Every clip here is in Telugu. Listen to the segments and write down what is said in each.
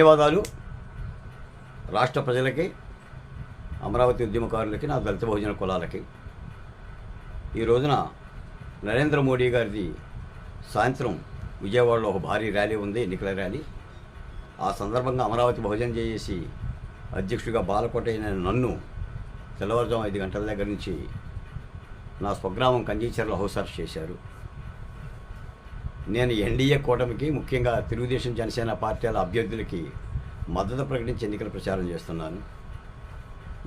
ధన్యవాదాలు. రాష్ట్ర ప్రజలకి అమరావతి ఉద్యమకారులకి నా దళిత బహుజన కులాలకి. ఈ రోజున నరేంద్ర మోడీ గారిది సాయంత్రం విజయవాడలో ఒక భారీ ర్యాలీ ఉంది ఎన్నికల ర్యాలీ. ఆ సందర్భంగా అమరావతి భోజనం చేసి అధ్యక్షుడిగా బాలకోట అయిన నన్ను తెల్లవారుజాము ఐదు గంటల దగ్గర నుంచి నా స్వగ్రామం కంజీచర్ల హౌస్ అరెస్ట్ చేశారు. నేను ఎన్డీఏ కూటమికి ముఖ్యంగా తెలుగుదేశం జనసేన పార్టీల అభ్యర్థులకి మద్దతు ప్రకటించి ఎన్నికల ప్రచారం చేస్తున్నాను.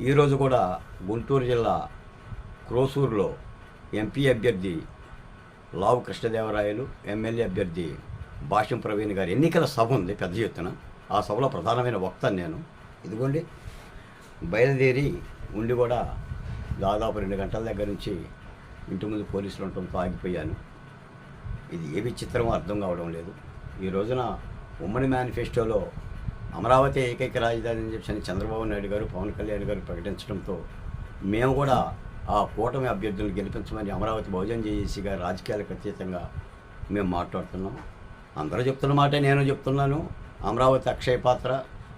ఈరోజు కూడా గుంటూరు జిల్లా క్రోసూరులో ఎంపీ అభ్యర్థి లావు కృష్ణదేవరాయలు ఎమ్మెల్యే అభ్యర్థి భాష్యం ప్రవీణ్ గారి ఎన్నికల సభ ఉంది పెద్ద ఎత్తున. ఆ సభలో ప్రధానమైన వక్త నేను. ఇదిగోండి బయలుదేరి ఉండి కూడా దాదాపు రెండు గంటల దగ్గర నుంచి ఇంటి ముందు పోలీసులు ఉండటంతో ఆగిపోయాను. ఇది ఏ విచిత్రమో అర్థం కావడం లేదు. ఈ రోజున ఉమ్మడి మేనిఫెస్టోలో అమరావతి ఏకైక రాజధాని అని చెప్పి చంద్రబాబు నాయుడు గారు పవన్ కళ్యాణ్ గారు ప్రకటించడంతో మేము కూడా ఆ కూటమి అభ్యర్థులను గెలిపించమని అమరావతి బహుజన్ గారు రాజకీయాలకు అతీతంగా మేము మాట్లాడుతున్నాం. అందరూ చెప్తున్న మాటే నేను చెప్తున్నాను. అమరావతి అక్షయ పాత్ర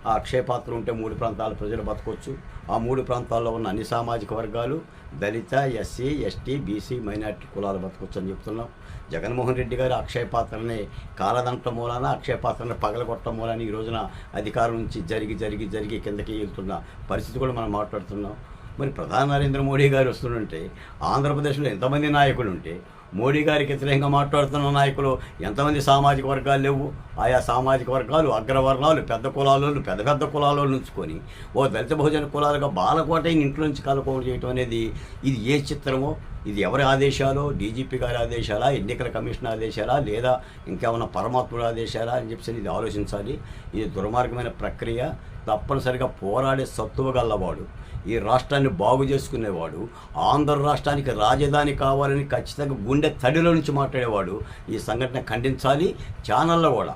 ఆ అక్షయ పాత్ర ఉంటే మూడు ప్రాంతాల ప్రజలు బతకొచ్చు. ఆ మూడు ప్రాంతాల్లో ఉన్న అన్ని సామాజిక వర్గాలు దళిత ఎస్సీ ఎస్టీ బీసీ మైనార్టీ కులాలు బతకొచ్చు అని చెప్తున్నాం. జగన్మోహన్ రెడ్డి గారు అక్షయపాత్రని కాలదంట మూలాన అక్షయ పాత్రని పగలగొట్టడం మూలాన ఈ రోజున అధికారం నుంచి జరిగి జరిగి జరిగి కిందకి వెళ్తున్న పరిస్థితి కూడా మనం మాట్లాడుతున్నాం. మరి ప్రధాని నరేంద్ర మోడీ గారు వస్తుంటే ఆంధ్రప్రదేశ్లో ఎంతమంది నాయకులు ఉంటే మోడీ గారికి వ్యతిరేకంగా మాట్లాడుతున్న నాయకులు ఎంతమంది సామాజిక వర్గాలు లేవు? ఆయా సామాజిక వర్గాలు అగ్రవర్ణాలు పెద్ద కులాలు పెద్ద పెద్ద కులాలు నుంచుకొని ఓ దళిత భోజన కులాలుగా బాలకోటైన ఇంట్లో నుంచి కలుకోవడం చేయటం అనేది ఇది ఏ చిత్రమో ఇది ఎవరి ఆదేశాలు? డీజీపీ గారి ఆదేశాలా? ఎన్నికల కమిషన్ ఆదేశాలా? లేదా ఇంకేమైనా పరమాత్ముడు ఆదేశాలా అని చెప్పి ఇది ఆలోచించాలి. ఇది దుర్మార్గమైన ప్రక్రియ. తప్పనిసరిగా పోరాడే సత్తువ గల్లవాడు ఈ రాష్ట్రాన్ని బాగు చేసుకునేవాడు. ఆంధ్ర రాష్ట్రానికి రాజధాని కావాలని ఖచ్చితంగా గుండె తడిలో నుంచి మాట్లాడేవాడు. ఈ సంఘటన ఖండించాలి. ఛానల్లో కూడా.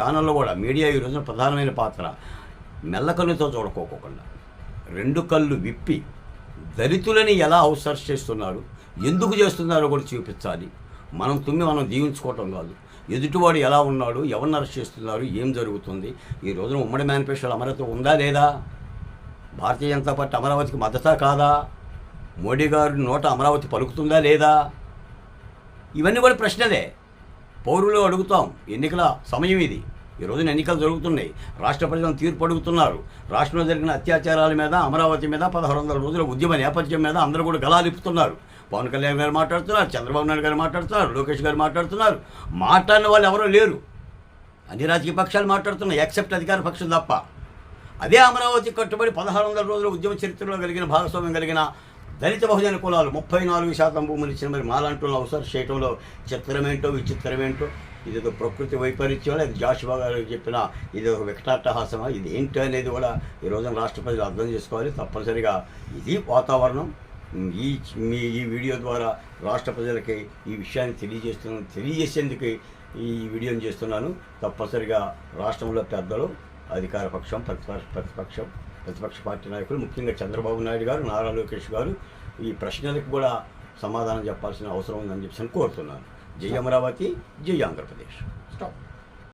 ఛానల్లో కూడా. మీడియా ఈ రోజున ప్రధానమైన పాత్ర. మెల్లకళ్ళుతో చూడకోకుండా రెండు కళ్ళు విప్పి దళితులని ఎలా అవసరం చేస్తున్నారు ఎందుకు చేస్తున్నారో కూడా చూపించాలి. మనం తుమ్మి మనం దీవించుకోవటం కాదు. ఎదుటివాడు ఎలా ఉన్నాడు ఎవరిని అరెస్ట్ చేస్తున్నారు ఏం జరుగుతుంది ఈ రోజున ఉమ్మడి మేనిఫెస్టోలో అమరావతి ఉందా లేదా? భారతీయ జనతా పార్టీ అమరావతికి మద్దతా కాదా? మోడీ గారు నోట అమరావతి పలుకుతుందా లేదా? ఇవన్నీ కూడా ప్రశ్నలే. పౌరులు అడుగుతాం ఎన్నికల సమయం ఇది. ఈ రోజున ఎన్నికలు జరుగుతున్నాయి. రాష్ట్ర ప్రజలను తీర్పు అడుగుతున్నారు రాష్ట్రంలో జరిగిన అత్యాచారాల మీద అమరావతి మీద పదహారు వందల రోజుల ఉద్యమ నేపథ్యం మీద అందరూ కూడా గలాలిపుతున్నారు పవన్ కళ్యాణ్ గారు మాట్లాడుతున్నారు చంద్రబాబు నాయుడు గారు మాట్లాడుతున్నారు లోకేష్ గారు మాట్లాడుతున్నారు. మాట్లాడిన వాళ్ళు ఎవరూ లేరు. అన్ని రాజకీయ పక్షాలు మాట్లాడుతున్నాయి. ఎక్సెప్ట్ అధికార పక్షం తప్ప. అదే అమరావతి కట్టుబడి పదహారు వందల రోజుల ఉద్యమ చరిత్రలో కలిగిన భాగస్వామ్యం కలిగిన దళిత బహుజన కులాలు ముప్పై నాలుగు శాతం భూములు ఇచ్చిన మరి మాలాంటి అవసరం చేయటంలో చిత్రమేంటో విచిత్రమేంటో? ఇదేదో ప్రకృతి వైపరీత్యం లేదు జాషువా గారు చెప్పిన ఇది ఒక వికటాట్టహాసమా ఇది ఏంటి అనేది కూడా ఈ రోజున రాష్ట్ర ప్రజలు అర్థం చేసుకోవాలి. తప్పనిసరిగా ఇది వాతావరణం. ఈ మీ ఈ వీడియో ద్వారా రాష్ట్ర ప్రజలకి ఈ విషయాన్ని తెలియజేస్తున్నాను. తెలియజేసేందుకు ఈ వీడియోని చేస్తున్నాను. తప్పనిసరిగా రాష్ట్రంలో పెద్దలు అధికార పక్షం ప్రతిపక్ష ప్రతిపక్షం ప్రతిపక్ష పార్టీ నాయకులు ముఖ్యంగా చంద్రబాబు నాయుడు గారు నారా లోకేష్ గారు ఈ ప్రశ్నలకు కూడా సమాధానం చెప్పాల్సిన అవసరం ఉందని చెప్పి కోరుతున్నాను. జై అమరావతి జై ఆంధ్రప్రదేశ్. స్టాప్